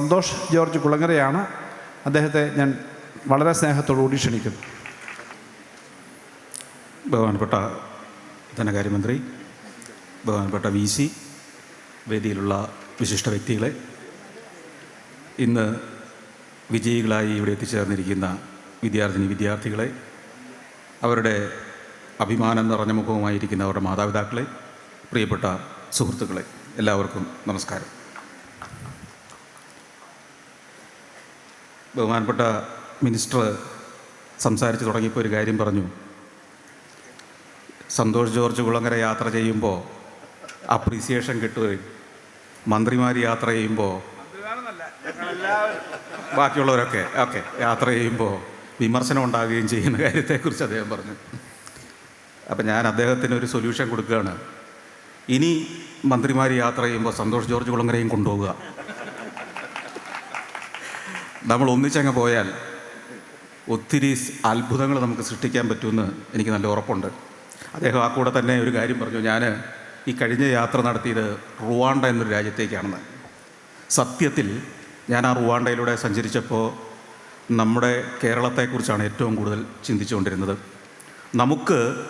Santhosh George കുളങ്ങരയാണ് അദ്ദേഹത്തെ ഞാൻ വളരെ സ്നേഹത്തോടുകൂടി ക്ഷണിക്കുന്നു. ബഹുമാനപ്പെട്ട ധനകാര്യമന്ത്രി ബഹുമാനപ്പെട്ട വി സി വേദിയിലുള്ള വിശിഷ്ട വ്യക്തികളെ ഇന്ന് വിജയികളായി ഇവിടെ എത്തിച്ചേർന്നിരിക്കുന്ന വിദ്യാർത്ഥിനി വിദ്യാർത്ഥികളെ അവരുടെ അഭിമാനം നിറഞ്ഞ മുഖവുമായിരിക്കുന്ന അവരുടെ മാതാപിതാക്കളെ പ്രിയപ്പെട്ട സുഹൃത്തുക്കളെ എല്ലാവർക്കും നമസ്കാരം. ബഹുമാനപ്പെട്ട മിനിസ്റ്റർ സംസാരിച്ച് തുടങ്ങിയപ്പോൾ ഒരു കാര്യം പറഞ്ഞു. സന്തോഷ് ജോർജ് കുളങ്ങര യാത്ര ചെയ്യുമ്പോൾ അപ്രീസിയേഷൻ കിട്ടുകയും മന്ത്രിമാർ യാത്ര ചെയ്യുമ്പോൾ ബാക്കിയുള്ളവരൊക്കെ ഓക്കെ യാത്ര ചെയ്യുമ്പോൾ വിമർശനം ഉണ്ടാകുകയും ചെയ്യുന്ന കാര്യത്തെക്കുറിച്ച് അദ്ദേഹം പറഞ്ഞു. അപ്പം ഞാൻ അദ്ദേഹത്തിന് ഒരു സൊല്യൂഷൻ കൊടുക്കുകയാണ്. ഇനി മന്ത്രിമാർ യാത്ര ചെയ്യുമ്പോൾ സന്തോഷ് ജോർജ് കുളങ്ങരയും കൊണ്ടുപോവുക. നമ്മൾ ഒന്നിച്ചങ്ങ് പോയാൽ ഒത്തിരി അത്ഭുതങ്ങൾ നമുക്ക് സൃഷ്ടിക്കാൻ പറ്റുമെന്ന് എനിക്ക് നല്ല ഉറപ്പുണ്ട്. അദ്ദേഹം ആ കൂടെ തന്നെ ഒരു കാര്യം പറഞ്ഞു. ഞാൻ ഈ കഴിഞ്ഞ യാത്ര നടത്തിയത് റുവാണ്ട എന്നൊരു രാജ്യത്തേക്കാണെന്ന്. സത്യത്തിൽ ഞാൻ ആ റുവാണ്ടയിലൂടെ സഞ്ചരിച്ചപ്പോൾ നമ്മുടെ കേരളത്തെക്കുറിച്ചാണ് ഏറ്റവും കൂടുതൽ ചിന്തിച്ചുകൊണ്ടിരുന്നത്. നമുക്ക്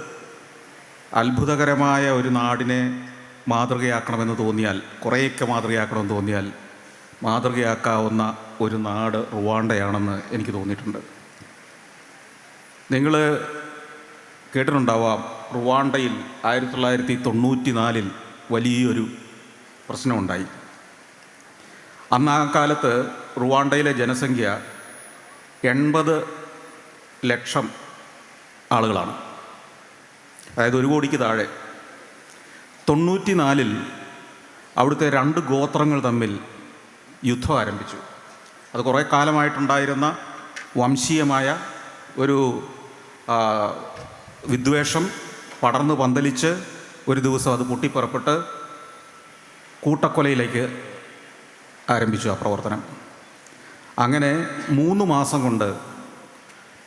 അത്ഭുതകരമായ ഒരു നാടിനെ മാതൃകയാക്കണമെന്ന് തോന്നിയാൽ കുറേയൊക്കെ മാതൃകയാക്കണമെന്ന് തോന്നിയാൽ മാതൃകയാക്കാവുന്ന ഒരു നാട് റുവാണ്ടയാണെന്ന് എനിക്ക് തോന്നിയിട്ടുണ്ട്. നിങ്ങൾ കേട്ടിട്ടുണ്ടാവാം റുവാണ്ടയിൽ ആയിരത്തി തൊള്ളായിരത്തി തൊണ്ണൂറ്റി നാലിൽ വലിയൊരു പ്രശ്നമുണ്ടായി. അന്ന് ആ കാലത്ത് റുവാണ്ടയിലെ ജനസംഖ്യ എൺപത് ലക്ഷം ആളുകളാണ്. അതായത് ഒരു കോടിക്ക് താഴെ. തൊണ്ണൂറ്റി നാലിൽ അവിടുത്തെ രണ്ട് ഗോത്രങ്ങൾ തമ്മിൽ യുദ്ധം ആരംഭിച്ചു. അത് കുറേ കാലമായിട്ടുണ്ടായിരുന്ന വംശീയമായ ഒരു വിദ്വേഷം പടർന്നു പന്തലിച്ച് ഒരു ദിവസം അത് പൊട്ടിപ്പുറപ്പെട്ട് കൂട്ടക്കൊലയിലേക്ക് ആരംഭിച്ചു ആ പ്രവർത്തനം. അങ്ങനെ മൂന്ന് മാസം കൊണ്ട്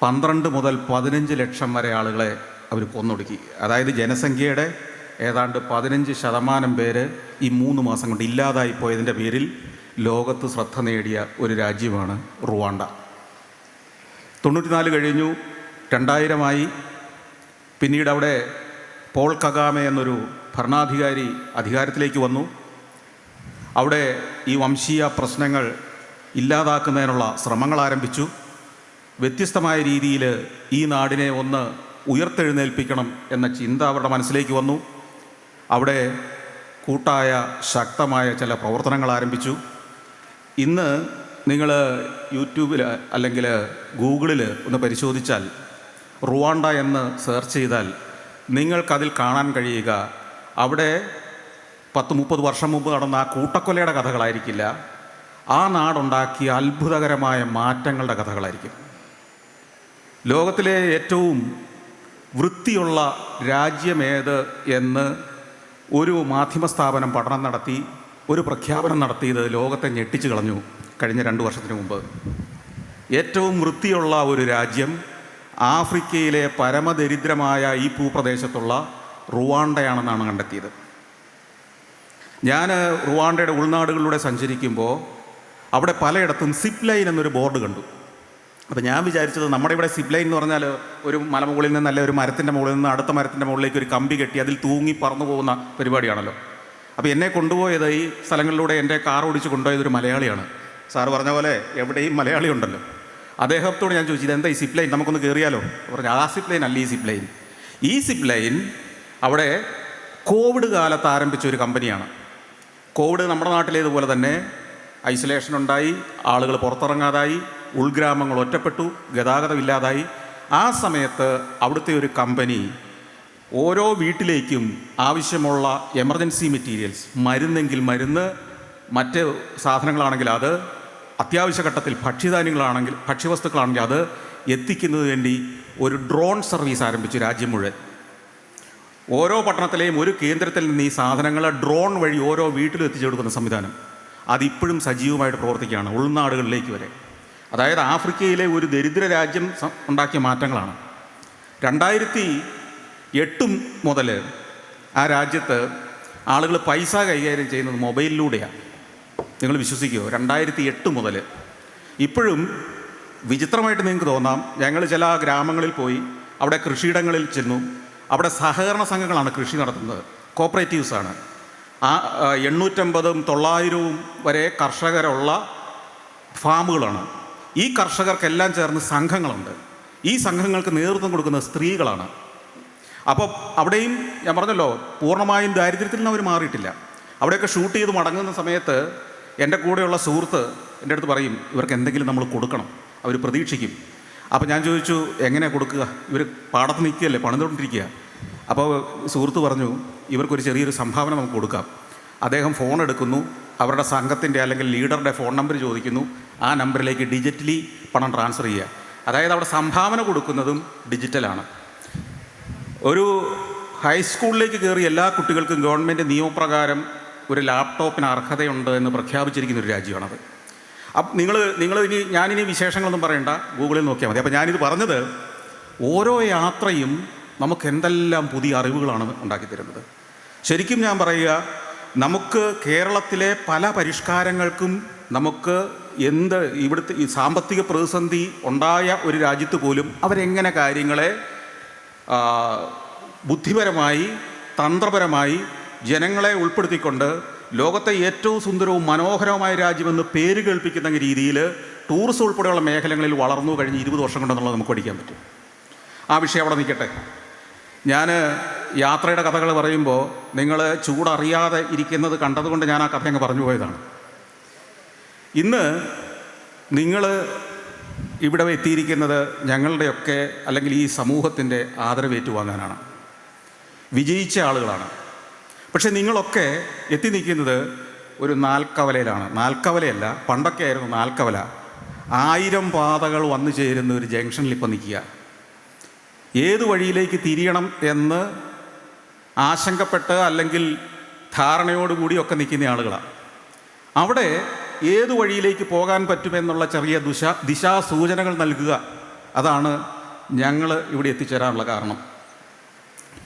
പന്ത്രണ്ട് മുതൽ പതിനഞ്ച് ലക്ഷം വരെ ആളുകളെ അവർ കൊന്നൊടുക്കി. അതായത് ജനസംഖ്യയുടെ ഏതാണ്ട് പതിനഞ്ച് ശതമാനം പേര് ഈ മൂന്ന് മാസം കൊണ്ട് ഇല്ലാതായി പോയതിന്റെ പേരിൽ ലോകത്ത് ശ്രദ്ധ നേടിയ ഒരു രാജ്യമാണ് റുവാണ്ട. തൊണ്ണൂറ്റിനാല് കഴിഞ്ഞു രണ്ടായിരമായി. പിന്നീട് അവിടെ പോൾ കഗാമെ എന്നൊരു ഭരണാധികാരി അധികാരത്തിലേക്ക് വന്നു. അവിടെ ഈ വംശീയ പ്രശ്നങ്ങൾ ഇല്ലാതാക്കുന്നതിനുള്ള ശ്രമങ്ങൾ ആരംഭിച്ചു. വ്യത്യസ്തമായ രീതിയിൽ ഈ നാടിനെ ഒന്ന് ഉയർത്തെഴുന്നേൽപ്പിക്കണം എന്ന ചിന്ത അവരുടെ മനസ്സിലേക്ക് വന്നു. അവിടെ കൂട്ടായ ശക്തമായ ചില പ്രവർത്തനങ്ങൾ ആരംഭിച്ചു. ഇന്ന് നിങ്ങൾ യൂട്യൂബിൽ അല്ലെങ്കിൽ ഗൂഗിളിൽ ഒന്ന് പരിശോധിച്ചാൽ റുവാണ്ട എന്ന് സെർച്ച് ചെയ്താൽ നിങ്ങൾക്കതിൽ കാണാൻ കഴിയുക. അവിടെ പത്ത് മുപ്പത് വർഷം മുമ്പ് നടന്ന ആ കൂട്ടക്കൊലയുടെ കഥകളായിരിക്കില്ല. ആ നാടുണ്ടാക്കിയ അത്ഭുതകരമായ മാറ്റങ്ങളുടെ കഥകളായിരിക്കും. ലോകത്തിലെ ഏറ്റവും വൃത്തിയുള്ള രാജ്യമേത് എന്ന് ഒരു മാധ്യമ സ്ഥാപനം പഠനം നടത്തി. ഒരു പ്രഖ്യാപനം നടത്തിയത് ലോകത്തെ ഞെട്ടിച്ചു കളഞ്ഞു കഴിഞ്ഞ രണ്ട് വർഷത്തിന് മുമ്പ്. ഏറ്റവും വൃത്തിയുള്ള ഒരു രാജ്യം ആഫ്രിക്കയിലെ പരമദരിദ്രമായ ഈ ഭൂപ്രദേശത്തുള്ള റുവാണ്ടയാണെന്നാണ് കണ്ടെത്തിയത്. ഞാൻ റുവാണ്ടയുടെ ഉൾനാടുകളിലൂടെ സഞ്ചരിക്കുമ്പോൾ അവിടെ പലയിടത്തും സിപ്പ് ലൈൻ എന്നൊരു ബോർഡ് കണ്ടു. അപ്പോൾ ഞാൻ വിചാരിച്ചത് നമ്മുടെ ഇവിടെ സിപ്പ് ലൈൻ എന്ന് പറഞ്ഞാൽ ഒരു മലമുകളിൽ നിന്ന് അല്ലെ ഒരു മരത്തിന്റെ മുകളിൽ നിന്ന് അടുത്ത മരത്തിന്റെ മുകളിലേക്ക് ഒരു കമ്പി കെട്ടി അതിൽ തൂങ്ങി പറന്നു പോകുന്ന പരിപാടിയാണല്ലോ. അപ്പോൾ എന്നെ കൊണ്ടുപോയത് ഈ സ്ഥലങ്ങളിലൂടെ എന്റെ കാർ ഓടിച്ച് കൊണ്ടുപോയത് ഒരു മലയാളിയാണ്. സാറ് പറഞ്ഞ പോലെ എവിടെയും മലയാളി ഉണ്ടല്ലോ. അദ്ദേഹത്തോട് ഞാൻ ചോദിച്ചു എന്താ ഈ സിപ്പ് ലൈൻ നമുക്കൊന്ന് കയറിയാലോ പറഞ്ഞു ആ സിപ്പ് ലൈൻ അല്ല ഈ സിപ്പ് ലൈൻ ഈ സിപ്പ് ലൈൻ അവിടെ കോവിഡ് കാലത്ത് ആരംഭിച്ച ഒരു കമ്പനിയാണ്. കോവിഡ് നമ്മുടെ നാട്ടിലേതുപോലെ തന്നെ ഐസൊലേഷൻ ഉണ്ടായി ആളുകൾ പുറത്തിറങ്ങാതായി ഉൾഗ്രാമങ്ങൾ ഒറ്റപ്പെട്ടു ഗതാഗതമില്ലാതായി. ആ സമയത്ത് അവിടുത്തെ ഒരു കമ്പനി ഓരോ വീട്ടിലേക്കും ആവശ്യമുള്ള എമർജൻസി മെറ്റീരിയൽസ് മരുന്നെങ്കിൽ മരുന്ന് മറ്റ് സാധനങ്ങളാണെങ്കിൽ അത് അത്യാവശ്യ ഘട്ടത്തിൽ ഭക്ഷ്യധാന്യങ്ങളാണെങ്കിൽ ഭക്ഷ്യവസ്തുക്കളാണെങ്കിൽ അത് എത്തിക്കുന്നതിന് വേണ്ടി ഒരു ഡ്രോൺ സർവീസ് ആരംഭിച്ചു രാജ്യം മുഴുവൻ. ഓരോ പട്ടണത്തിലെയും ഒരു കേന്ദ്രത്തിൽ നിന്ന് ഈ സാധനങ്ങൾ ഡ്രോൺ വഴി ഓരോ വീട്ടിലും എത്തിച്ചു കൊടുക്കുന്ന സംവിധാനം അതിപ്പോഴും സജീവമായിട്ട് പ്രവർത്തിക്കുകയാണ് ഉൾനാടുകളിലേക്ക് വരെ. അതായത് ആഫ്രിക്കയിലെ ഒരു ദരിദ്ര രാജ്യം ഉണ്ടാക്കിയ മാറ്റങ്ങളാണ്. രണ്ടായിരത്തി എട്ടും മുതൽ ആ രാജ്യത്ത് ആളുകൾ പൈസ കൈകാര്യം ചെയ്യുന്നത് മൊബൈലിലൂടെയാണ്. നിങ്ങൾ വിശ്വസിക്കുമോ രണ്ടായിരത്തി എട്ട് മുതൽ ഇപ്പോഴും വിചിത്രമായിട്ട് നിങ്ങൾക്ക് തോന്നാം ഞങ്ങൾ ചില ഗ്രാമങ്ങളിൽ പോയി അവിടെ കൃഷിയിടങ്ങളിൽ ചെന്നു. അവിടെ സഹകരണ സംഘങ്ങളാണ് കൃഷി നടത്തുന്നത് കോപ്പറേറ്റീവ്സാണ്. ആ എണ്ണൂറ്റമ്പതും തൊള്ളായിരവും വരെ കർഷകരുള്ള ഫാമുകളാണ്. ഈ കർഷകർക്കെല്ലാം ചേർന്ന് സംഘങ്ങളുണ്ട്. ഈ സംഘങ്ങൾക്ക് നേതൃത്വം കൊടുക്കുന്നത് സ്ത്രീകളാണ്. അപ്പോൾ അവിടെയും ഞാൻ പറഞ്ഞല്ലോ പൂർണമായും ദാരിദ്ര്യത്തിൽ നിന്ന് അവർ മാറിയിട്ടില്ല. അവിടെയൊക്കെ ഷൂട്ട് ചെയ്ത് മടങ്ങുന്ന സമയത്ത് എന്റെ കൂടെയുള്ള സുഹൃത്ത് എന്റെ അടുത്ത് പറയും ഇവർക്ക് എന്തെങ്കിലും നമ്മൾ കൊടുക്കണം അവർ പ്രതീക്ഷിക്കും. അപ്പോൾ ഞാൻ ചോദിച്ചു എങ്ങനെ കൊടുക്കുക? ഇവർ പാടത്ത് നിൽക്കുകയല്ലേ പണിതുകൊണ്ടിരിക്കുക. അപ്പോൾ സുഹൃത്ത് പറഞ്ഞു ഇവർക്കൊരു ചെറിയൊരു സംഭാവന നമുക്ക് കൊടുക്കാം. അദ്ദേഹം ഫോൺ എടുക്കുന്നു അവരുടെ സംഘത്തിന്റെ അല്ലെങ്കിൽ ലീഡറുടെ ഫോൺ നമ്പർ ചോദിക്കുന്നു ആ നമ്പറിലേക്ക് ഡിജിറ്റലി പണം ട്രാൻസ്ഫർ ചെയ്യുക. അതായത് അവിടെ സംഭാവന കൊടുക്കുന്നതും ഡിജിറ്റലാണ്. ഒരു ഹൈസ്കൂളിലേക്ക് കയറി എല്ലാ കുട്ടികൾക്കും ഗവൺമെന്റ് നിയമപ്രകാരം ഒരു ലാപ്ടോപ്പിന് അർഹതയുണ്ട് എന്ന് പ്രഖ്യാപിച്ചിരിക്കുന്ന ഒരു രാജ്യമാണത്. അപ്പം നിങ്ങൾ നിങ്ങൾ ഇനി ഞാനിനി വിശേഷങ്ങളൊന്നും പറയണ്ട. ഗൂഗിളിൽ നോക്കിയാൽ മതി. അപ്പോൾ ഞാനിത് പറഞ്ഞത് ഓരോ യാത്രയും നമുക്ക് എന്തെല്ലാം പുതിയ അറിവുകളാണ് ഉണ്ടാക്കി തരുന്നത്. ശരിക്കും ഞാൻ പറയുക നമുക്ക് കേരളത്തിലെ പല പരിഷ്കാരങ്ങൾക്കും നമുക്ക് എന്ത് ഇവിടുത്തെ ഈ സാമ്പത്തിക പ്രതിസന്ധി ഉണ്ടായ ഒരു രാജ്യത്ത് പോലും അവരെങ്ങനെ കാര്യങ്ങളെ ബുദ്ധിപരമായി തന്ത്രപരമായി ജനങ്ങളെ ഉൾപ്പെടുത്തിക്കൊണ്ട് ലോകത്തെ ഏറ്റവും സുന്ദരവും മനോഹരവുമായ രാജ്യമെന്ന് പേര് കേൾപ്പിക്കുന്ന രീതിയിൽ ടൂറിസം ഉൾപ്പെടെയുള്ള മേഖലകളിൽ വളർന്നു കഴിഞ്ഞ് ഇരുപത് വർഷം കൊണ്ടെന്നുള്ളത് നമുക്ക് പഠിക്കാൻ പറ്റും. ആ വിഷയം അവിടെ നിൽക്കട്ടെ. ഞാൻ യാത്രയുടെ കഥകൾ പറയുമ്പോൾ നിങ്ങൾ ചൂടറിയാതെ ഇരിക്കുന്നത് കണ്ടതുകൊണ്ട് ഞാൻ ആ കഥ അങ്ങ് പറഞ്ഞു പോയതാണ്. ഇന്ന് നിങ്ങൾ ഇവിടെ എത്തിയിരിക്കുന്നത് ഞങ്ങളുടെയൊക്കെ അല്ലെങ്കിൽ ഈ സമൂഹത്തിന്റെ ആദരവേറ്റുവാങ്ങാനാണ്. വിജയിച്ച ആളുകളാണ്. പക്ഷേ നിങ്ങളൊക്കെ എത്തി നിൽക്കുന്നത് ഒരു നാൽക്കവലയിലാണ്. നാൽക്കവലയല്ല പണ്ടൊക്കെ ആയിരുന്നു നാൽക്കവല. ആയിരം പാതകൾ വന്നു ചേരുന്ന ഒരു ജംഗ്ഷനിൽ ഇപ്പം നിൽക്കുക. ഏത് വഴിയിലേക്ക് തിരിയണം എന്ന് ആശങ്കപ്പെട്ട് അല്ലെങ്കിൽ ധാരണയോടുകൂടിയൊക്കെ നിൽക്കുന്ന ആളുകളാണ്. അവിടെ ഏത് വഴിയിലേക്ക് പോകാൻ പറ്റുമെന്നുള്ള ചെറിയ ദുശ ദിശാസൂചനകൾ നൽകുക. അതാണ് ഞങ്ങൾ ഇവിടെ എത്തിച്ചേരാനുള്ള കാരണം.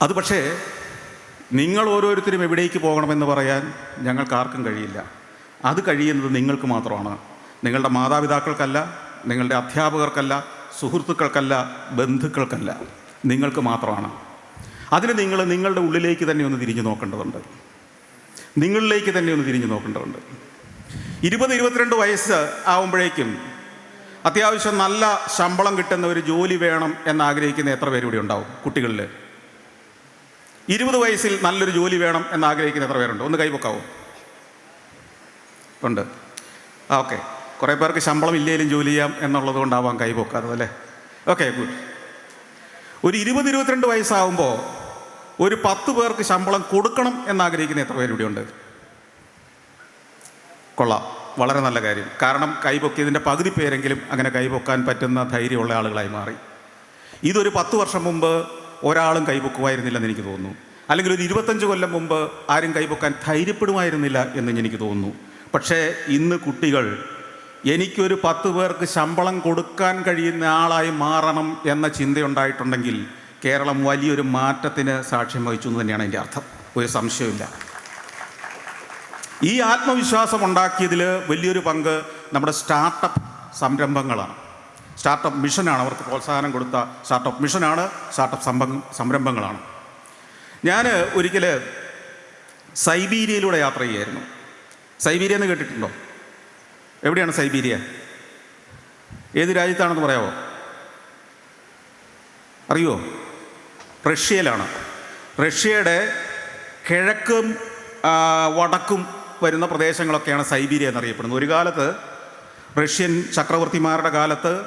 അത് പക്ഷേ നിങ്ങൾ ഓരോരുത്തരും എവിടേക്ക് പോകണമെന്ന് പറയാൻ ഞങ്ങൾക്ക് ആർക്കും കഴിയില്ല. അത് കഴിയുന്നത് നിങ്ങൾക്ക് മാത്രമാണ്. നിങ്ങളുടെ മാതാപിതാക്കൾക്കല്ല നിങ്ങളുടെ അധ്യാപകർക്കല്ല സുഹൃത്തുക്കൾക്കല്ല ബന്ധുക്കൾക്കല്ല. നിങ്ങൾക്ക് മാത്രമാണ്. അതിന് നിങ്ങൾ നിങ്ങളുടെ ഉള്ളിലേക്ക് തന്നെ ഒന്ന് തിരിഞ്ഞു നോക്കേണ്ടതുണ്ട്. നിങ്ങളിലേക്ക് തന്നെ ഒന്ന് തിരിഞ്ഞു നോക്കേണ്ടതുണ്ട്. ഇരുപത് ഇരുപത്തിരണ്ട് വയസ്സ് ആവുമ്പോഴേക്കും അത്യാവശ്യം നല്ല ശമ്പളം കിട്ടുന്ന ഒരു ജോലി വേണം എന്നാഗ്രഹിക്കുന്ന എത്ര പേര് ഇവിടെ ഉണ്ടാവും കുട്ടികളിൽ ഇരുപത് വയസ്സിൽ നല്ലൊരു ജോലി വേണം എന്നാഗ്രഹിക്കുന്ന എത്ര പേരുണ്ട്? ഒന്ന് കൈപൊക്കാവോ ഉണ്ട്. ആ ഓക്കെ. കുറേ പേർക്ക് ശമ്പളം ഇല്ലെങ്കിലും ജോലി ചെയ്യാം എന്നുള്ളത് കൊണ്ടാവാം കൈപൊക്കാത്തത് അല്ലേ? Okay good. ഒരു ഇരുപത് ഇരുപത്തിരണ്ട് വയസ്സാവുമ്പോൾ ഒരു പത്ത് പേർക്ക് ശമ്പളം കൊടുക്കണം എന്നാഗ്രഹിക്കുന്ന എത്ര പേര് ഇവിടെയുണ്ട് കൊള്ളാം. വളരെ നല്ല കാര്യം. കാരണം കൈപൊക്കിയതിന്റെ പകുതി പേരെങ്കിലും അങ്ങനെ കൈപൊക്കാൻ പറ്റുന്ന ധൈര്യമുള്ള ആളുകളായി മാറി. ഇതൊരു പത്ത് വർഷം മുമ്പ് ഒരാളും കൈപൊക്കുമായിരുന്നില്ലെന്ന് എനിക്ക് തോന്നുന്നു. അല്ലെങ്കിൽ ഒരു ഇരുപത്തഞ്ച് കൊല്ലം മുമ്പ് ആരും കൈപൊക്കാൻ ധൈര്യപ്പെടുമായിരുന്നില്ല എന്ന് എനിക്ക് തോന്നുന്നു. പക്ഷേ ഇന്ന് കുട്ടികൾ എനിക്കൊരു പത്ത് പേർക്ക് ശമ്പളം കൊടുക്കാൻ കഴിയുന്ന ആളായി മാറണം എന്ന ചിന്തയുണ്ടായിട്ടുണ്ടെങ്കിൽ കേരളം വലിയൊരു മാറ്റത്തിന് സാക്ഷ്യം വഹിച്ചു എന്ന് തന്നെയാണ് എന്റെ അർത്ഥം. ഒരു സംശയമില്ല ഈ ആത്മവിശ്വാസം ഉണ്ടാക്കിയതിൽ വലിയൊരു പങ്ക് നമ്മുടെ സ്റ്റാർട്ടപ്പ് സംരംഭങ്ങളാണ്. സ്റ്റാർട്ടപ്പ് മിഷനാണ് അവർക്ക് പ്രോത്സാഹനം കൊടുത്ത സ്റ്റാർട്ടപ്പ് മിഷനാണ് സ്റ്റാർട്ടപ്പ് സംഭം സംരംഭങ്ങളാണ്. ഞാൻ ഒരിക്കൽ സൈബീരിയയിലൂടെ യാത്ര ചെയ്യായിരുന്നു. സൈബീരിയ എന്ന് കേട്ടിട്ടുണ്ടോ? എവിടെയാണ് സൈബീരിയ? ഏത് രാജ്യത്താണെന്ന് പറയാമോ അറിയോ? റഷ്യയിലാണ്. റഷ്യയുടെ കിഴക്കും വടക്കും വരുന്ന പ്രദേശങ്ങളൊക്കെയാണ് സൈബീരിയ എന്നറിയപ്പെടുന്നത്. ഒരു കാലത്ത് റഷ്യൻ ചക്രവർത്തിമാരുടെ കാലത്ത്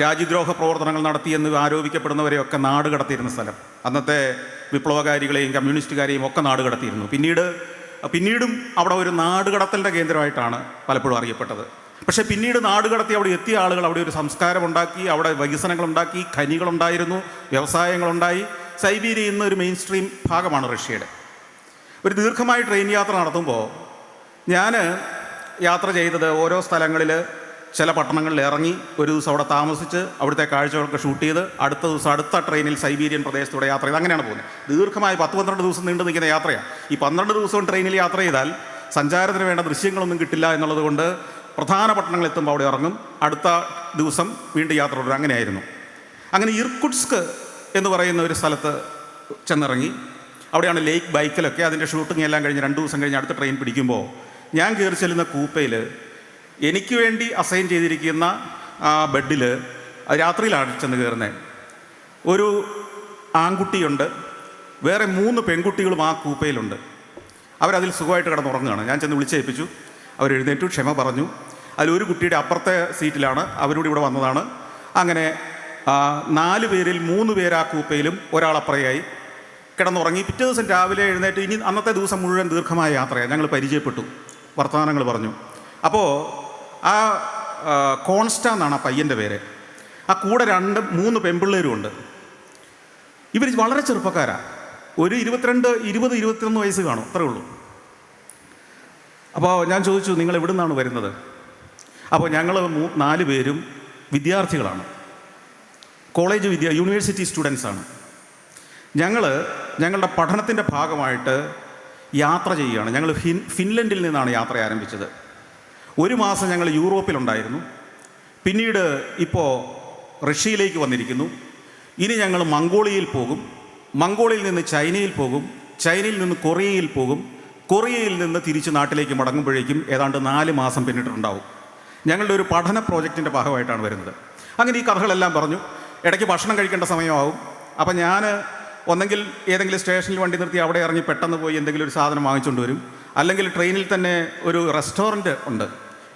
രാജ്യദ്രോഹ പ്രവർത്തനങ്ങൾ നടത്തിയെന്ന് ആരോപിക്കപ്പെടുന്നവരെയൊക്കെ നാട് കടത്തിയിരുന്ന സ്ഥലം. അന്നത്തെ വിപ്ലവകാരികളെയും കമ്മ്യൂണിസ്റ്റുകാരെയും ഒക്കെ നാട് കടത്തിയിരുന്നു. പിന്നീട് പിന്നീടും അവിടെ ഒരു നാട് കടത്തലിന്റെ കേന്ദ്രമായിട്ടാണ് പലപ്പോഴും അറിയപ്പെട്ടത്. പക്ഷേ പിന്നീട് നാട് കടത്തി അവിടെ എത്തിയ ആളുകൾ അവിടെ ഒരു സംസ്കാരം ഉണ്ടാക്കി അവിടെ വികസനങ്ങളുണ്ടാക്കി ഖനികളുണ്ടായിരുന്നു വ്യവസായങ്ങളുണ്ടായി. സൈബീരിയ ഇന്ന് ഒരു മെയിൻ സ്ട്രീം ഭാഗമാണ് റഷ്യയുടെ. ഒരു ദീർഘമായ ട്രെയിൻ യാത്ര നടത്തുമ്പോൾ ഞാൻ യാത്ര ചെയ്തത് ഓരോ സ്ഥലങ്ങളിൽ ചില പട്ടണങ്ങളിൽ ഇറങ്ങി ഒരു ദിവസം അവിടെ താമസിച്ച് അവിടുത്തെ കാഴ്ചകളൊക്കെ ഷൂട്ട് ചെയ്ത് അടുത്ത ദിവസം അടുത്ത ട്രെയിനിൽ സൈബീരിയൻ പ്രദേശത്തൂടെ യാത്ര ചെയ്ത് അങ്ങനെയാണ് പോകുന്നത്. ദീർഘമായ പത്ത് പന്ത്രണ്ട് ദിവസം നീണ്ടു നിൽക്കുന്ന യാത്രയാണ്. ഈ പന്ത്രണ്ട് ദിവസവും ട്രെയിനിൽ യാത്ര ചെയ്താൽ സഞ്ചാരത്തിന് വേണ്ട ദൃശ്യങ്ങളൊന്നും കിട്ടില്ല എന്നുള്ളത് കൊണ്ട് പ്രധാന പട്ടണങ്ങളിൽ എത്തുമ്പോൾ അവിടെ ഇറങ്ങും. അടുത്ത ദിവസം വീണ്ടും യാത്ര തുടരും. അങ്ങനെയായിരുന്നു. അങ്ങനെ ഇർക്കുട്സ്ക് എന്ന് പറയുന്ന ഒരു സ്ഥലത്ത് ചെന്നിറങ്ങി. അവിടെയാണ് ലേക്ക് ബൈക്കിലൊക്കെ. അതിന്റെ ഷൂട്ടിംഗ് എല്ലാം കഴിഞ്ഞ് രണ്ട് ദിവസം കഴിഞ്ഞ് അടുത്ത ട്രെയിൻ പിടിക്കുമ്പോൾ ഞാൻ കയറി ചെല്ലുന്ന കൂപ്പയിൽ എനിക്ക് വേണ്ടി അസൈൻ ചെയ്തിരിക്കുന്ന ബെഡിൽ രാത്രിയിലാണ് ചെന്ന് കയറുന്നത്. ഒരു ആൺകുട്ടിയുണ്ട്. വേറെ മൂന്ന് പെൺകുട്ടികളും ആ കൂപ്പയിലുണ്ട്. അവരതിൽ സുഖമായിട്ട് കിടന്നുറങ്ങുകയാണ്. ഞാൻ ചെന്ന് വിളിച്ചേൽപ്പിച്ചു. അവർ എഴുന്നേറ്റു ക്ഷമ പറഞ്ഞു. അതിലൊരു കുട്ടിയുടെ അപ്പുറത്തെ സീറ്റിലാണ്. അവരോട് ഇവിടെ വന്നതാണ്. അങ്ങനെ നാല് പേരിൽ മൂന്ന് പേര് ആ കൂപ്പയിലും ഒരാൾ അപ്പുറയായി കിടന്നുറങ്ങി പിറ്റേ ദിവസം രാവിലെ എഴുന്നേറ്റ് ഇനി അന്നത്തെ ദിവസം മുഴുവൻ ദീർഘമായ യാത്രയാണ് ഞങ്ങൾ പരിചയപ്പെട്ടു. വർത്തമാനങ്ങൾ പറഞ്ഞു. അപ്പോൾ ആ കോൺസ്റ്റ എന്നാണ് ആ പയ്യന്റെ പേര്. ആ കൂടെ രണ്ട് മൂന്ന് പെൺപിള്ളേരും ഉണ്ട് ഇവർ വളരെ ചെറുപ്പക്കാരാണ് ഒരു ഇരുപത്തിരണ്ട് ഇരുപത് ഇരുപത്തിയൊന്ന് വയസ്സ് കാണും. അത്രേ ഉള്ളൂ. അപ്പോൾ ഞാൻ ചോദിച്ചു നിങ്ങൾ എവിടെ നിന്നാണ് വരുന്നത് അപ്പോൾ ഞങ്ങൾ നാല് പേരും വിദ്യാർത്ഥികളാണ്. കോളേജ് വിദ്യ യൂണിവേഴ്സിറ്റി സ്റ്റുഡൻസാണ്. ഞങ്ങൾ ഞങ്ങളുടെ പഠനത്തിന്റെ ഭാഗമായിട്ട് യാത്ര ചെയ്യുകയാണ്. ഞങ്ങൾ ഫിൻ ഫിൻലൻഡിൽ നിന്നാണ് യാത്ര ആരംഭിച്ചത്. ഒരു മാസം ഞങ്ങൾ യൂറോപ്പിലുണ്ടായിരുന്നു. പിന്നീട് ഇപ്പോൾ റഷ്യയിലേക്ക് വന്നിരിക്കുന്നു. ഇനി ഞങ്ങൾ മംഗോളിയയിൽ പോകും. മംഗോളിയയിൽ നിന്ന് ചൈനയിൽ പോകും. ചൈനയിൽ നിന്ന് കൊറിയയിൽ പോകും. കൊറിയയിൽ നിന്ന് തിരിച്ച് നാട്ടിലേക്ക് മടങ്ങുമ്പോഴേക്കും ഏതാണ്ട് നാല് മാസം പിന്നിട്ടുണ്ടാവും. ഞങ്ങളുടെ ഒരു പഠന പ്രോജക്റ്റിന്റെ ഭാഗമായിട്ടാണ് വരുന്നത്. അങ്ങനെ ഈ കഥകളെല്ലാം പറഞ്ഞു. ഇടയ്ക്ക് ഭക്ഷണം കഴിക്കേണ്ട സമയമാവും. അപ്പം ഞാൻ ഒന്നെങ്കിൽ ഏതെങ്കിലും സ്റ്റേഷനിൽ വണ്ടി നിർത്തി അവിടെ ഇറങ്ങി പെട്ടെന്ന് പോയി എന്തെങ്കിലും ഒരു സാധനം വാങ്ങിച്ചുകൊണ്ട് വരും. അല്ലെങ്കിൽ ട്രെയിനിൽ തന്നെ ഒരു റെസ്റ്റോറന്റ് ഉണ്ട്.